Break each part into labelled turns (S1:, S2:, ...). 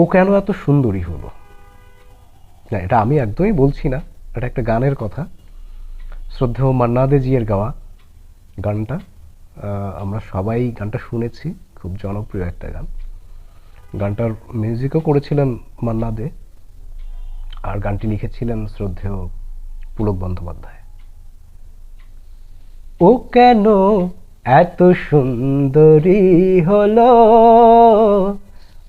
S1: ও কেন এত সুন্দরী হলো? না, এটা আমি একদমই বলছি না, এটা একটা গানের কথা। শ্রদ্ধেয় মান্না দে গাওয়া গানটা আমরা সবাই গানটা শুনেছি, খুব জনপ্রিয় একটা গান। গানটার মিউজিকও করেছিলেন মান্না দে আর গানটি লিখেছিলেন শ্রদ্ধেয় পুলক বন্দ্যোপাধ্যায়। ও কেন এত সুন্দরী হলো?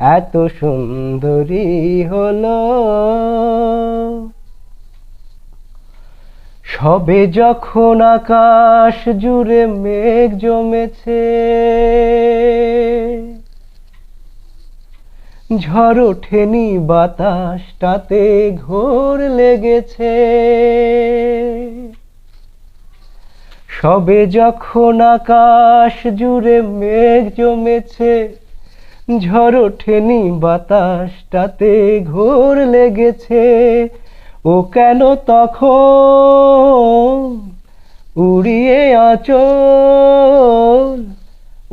S1: এত সুন্দরী হলো। সবে যখন আকাশ জুড়ে মেঘ জমেছে, ঝড় ওঠেনি বাতাসটাতে, ঘোর লেগেছে। সবে যখন আকাশ জুড়ে মেঘ জমেছে ঝড় ওঠেনি বাতাসটাতে, ঘোর লেগেছে। ও কেন তখন উড়িয়ে আঁচল?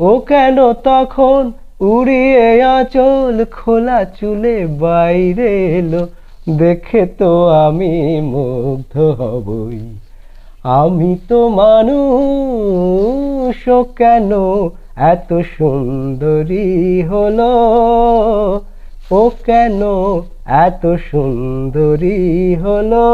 S1: ও কেন তখন উড়িয়ে আঁচল? খোলা চুলে বাইরে এলো, দেখে তো আমি মুগ্ধ হবই। আমি তো মানুষ কেন এত সুন্দরী হলো। ও কেন এত সুন্দরী হলো?